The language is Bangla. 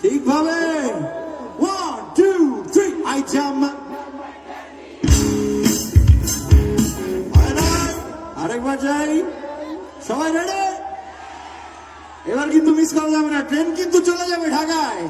ঠিকভাবে ওয়ান টু থ্রি আইচাম আরেকবার যাই সবাই রেডি এবার কিন্তু মিস করা যাবে না। ট্রেন কিন্তু চলে যাবে ঢাকায়।